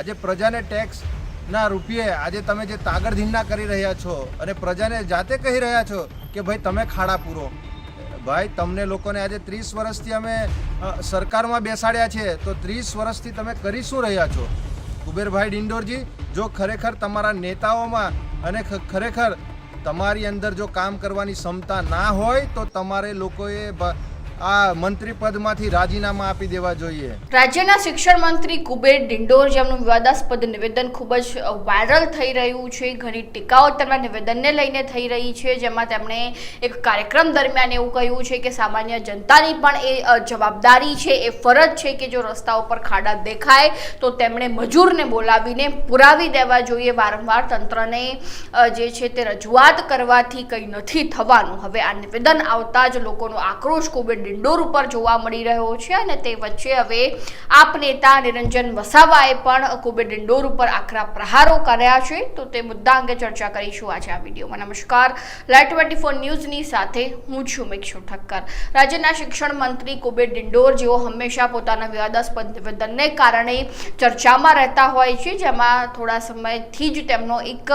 આજે પ્રજાને ટેક્સના રૂપિયે આજે તમે જે તાગડધીંડા કરી રહ્યા છો અને પ્રજાને જાતે કહી રહ્યા છો કે ભાઈ તમે ખાડા પૂરો. ભાઈ, તમને લોકોને આજે ત્રીસ વર્ષથી અમે સરકારમાં બેસાડ્યા છે, તો ત્રીસ વર્ષથી તમે કરી શું રહ્યા છો? કુબેરભાઈ ડિંડોરજી, જો ખરેખર તમારા નેતાઓમાં અને ખરેખર તમારી અંદર જો કામ કરવાની ક્ષમતા ના હોય, તો તમારે લોકોએ આ મંત્રી પદમાંથી રાજીનામા આપી દેવા જોઈએ. રાજ્યના શિક્ષણ મંત્રી કુબેર ડિંડોર જેમનું વિવાદાસ્પદ નિવેદન ખૂબ જ વાયરલ થઈ રહ્યું છે. ઘણી ટીકાઓ તેમના નિવેદનને લઈને થઈ રહી છે, જેમાં તેમણે એક કાર્યક્રમ દરમિયાન એવું કહ્યું છે કે સામાન્ય જનતાની પણ એ જવાબદારી છે, એ ફરજ છે કે જો રસ્તા ઉપર ખાડા દેખાય, તો તેમણે મજૂરને બોલાવીને પુરાવી દેવા જોઈએ. વારંવાર તંત્રને જે છે તે રજૂઆત કરવાથી કંઈ નથી થવાનું. હવે આ નિવેદન આવતા જ લોકોનો આક્રોશ કુબેર ડિંડોર ઉપર જોવા મળી રહ્યો છે અને તે વચ્ચે હવે આપ નેતા નિરંજન વસાવાએ પણ કુબેર ડિંડોર ઉપર આકરા પ્રહારો કર્યા છે. તો તે મુદ્દા અંગે ચર્ચા કરીશું આજે આ વિડીયોમાં. નમસ્કાર. લાઈટ ટ્વેન્ટી ફોર ન્યૂઝની સાથે હું છું મિક્ષુ ઠક્કર. રાજ્યના શિક્ષણ મંત્રી કુબેર ડિંડોર, જેઓ હંમેશા પોતાના વિવાદાસ્પદ નિવેદનને કારણે ચર્ચામાં રહેતા હોય છે, જેમાં થોડા સમયથી જ તેમનો એક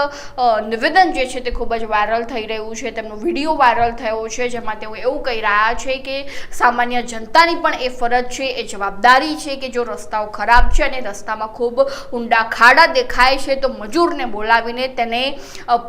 નિવેદન જે છે તે ખૂબ જ વાયરલ થઈ રહ્યું છે. તેમનો વીડિયો વાયરલ થયો છે, જેમાં તેઓ એવું કહી રહ્યા છે કે સામાન્ય જનતાની પણ એ ફરજ છે, એ જવાબદારી છે કે જો રસ્તાઓ ખરાબ છે અને રસ્તામાં ખૂબ ઊંડા ખાડા દેખાય છે, તો મજૂરને બોલાવીને તેને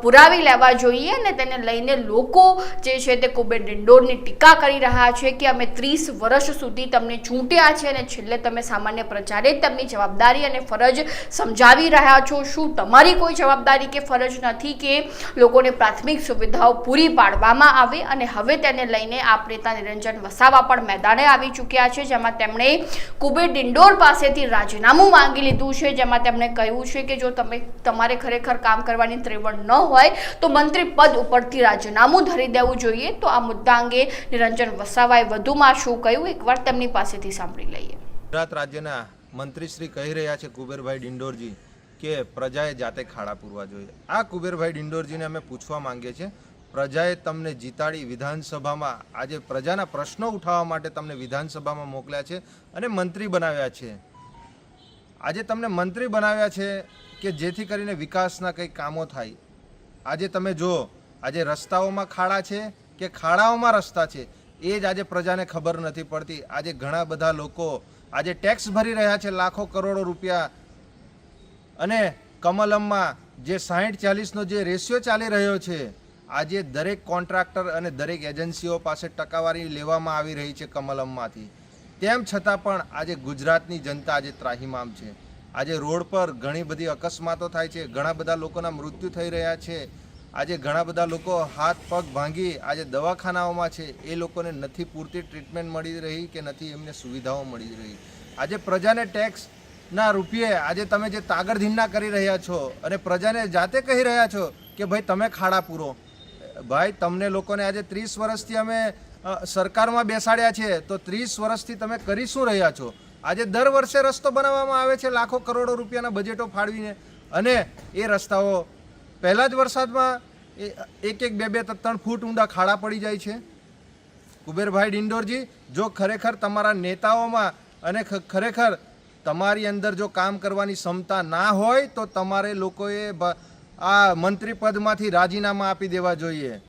પુરાવી લેવા જોઈએ અને તેને લઈને લોકો જે છે તે કુબેર ડિંડોરની ટીકા કરી રહ્યા છે કે અમે ત્રીસ વર્ષ સુધી તમને ચૂંટ્યા છે અને છેલ્લે તમે સામાન્ય પ્રજાને તેમની જવાબદારી અને ફરજ સમજાવી રહ્યા છો. શું તમારી કોઈ જવાબદારી કે ફરજ નથી કે લોકોને પ્રાથમિક સુવિધાઓ પૂરી પાડવામાં આવે અને હવે તેને લઈને આપ નેતા નિરંજન વસાવા પણ મેદાને આવી ચૂક્યા છે, જેમાં તેમણે કુબેર ડિંડોર પાસેથી રાજીનામું માંગી લીધું છે, જેમાં તેમણે કહ્યું છે કે જો તમે, તમારે ખરેખર કામ કરવાની ત્રેવડ ન હોય, તો મંત્રી પદ ઉપરથી રાજીનામું ધરી દેવું જોઈએ. તો આ મુદ્દા અંગે નિરંજન વસાવાએ વધુમાં શું કહ્યું, એકવાર તેમની પાસેથી સાંભળી લઈએ. ગુજરાત રાજ્યના મંત્રી શ્રી કહી રહ્યા છે કુબેરભાઈ ડિંડોરજી કે પ્રજાએ જાતે ખાડા પૂરવા જોઈએ. આ કુબેરભાઈ ડિંડોરજીને અમે પૂછવા માંગીએ છીએ પ્રજાએ તમને જીતાડી વિધાનસભામાં આજે પ્રજાના પ્રશ્નો ઉઠાવવા માટે તમને વિધાનસભામાં મોકલ્યા છે અને મંત્રી બનાવ્યા છે. આજે તમને મંત્રી બનાવ્યા છે કે જેથી કરીને વિકાસના કંઈક કામો થાય. આજે તમે જો આજે રસ્તાઓમાં ખાડા છે કે ખાડાઓમાં રસ્તા છે, એ જ આજે પ્રજાને ખબર નથી પડતી. આજે ઘણા બધા લોકો આજે ટેક્સ ભરી રહ્યા છે લાખો કરોડો રૂપિયા. અને કમલમમાં જે સાહીઠ ચાલીસનો જે રેશિયો ચાલી રહ્યો છે આજે દરેક કોન્ટ્રાક્ટર અને દરેક એજન્સીઓ પાસે ટકાવારી લેવામાં આવી રહી છે કમલમમાંથી. તેમ છતાં પણ આજે ગુજરાતની જનતા આજે ત્રાહિમામ છે. આજે રોડ પર ઘણી બધી અકસ્માતો થાય છે, ઘણા બધા લોકોના મૃત્યુ થઈ રહ્યા છે. આજે ઘણા બધા લોકો હાથ, પગ ભાંગી આજે દવાખાનાઓમાં છે. એ લોકોને નથી પૂરતી ટ્રીટમેન્ટ મળી રહી કે નથી એમને સુવિધાઓ મળી રહી. આજે પ્રજાને ટેક્સ ના રૂપિયે આજે તમે જે તાગડધીંડા કરી રહ્યા છો અને પ્રજાને જાતે કહી રહ્યા છો કે, ભાઈ, તમે ખાડા પૂરો. ભાઈ, તમને લોકોને આજે ત્રીસ વર્ષથી અમે સરકારમાં બેસાડ્યા છે. તો ત્રીસ વર્ષથી તમે કરી શું રહ્યા છો? આજે દર વર્ષે રસ્તો બનાવવામાં આવે છે લાખો કરોડો રૂપિયાના બજેટો ફાળવીને. અને એ રસ્તાઓ, પહેલાં જ વરસાદમાં એક એક બે બે ત્રણ ફૂટ ઊંડા ખાડા પડી જાય છે. કુબેરભાઈ ડિંડોરજી, જો ખરેખર તમારા નેતાઓમાં અને ખરેખર તમારી અંદર જો કામ કરવાની ક્ષમતા ના હોય, તો તમારે લોકોએ આ મંત્રી પદમાંથી રાજીનામા આપી દેવા જોઈએ.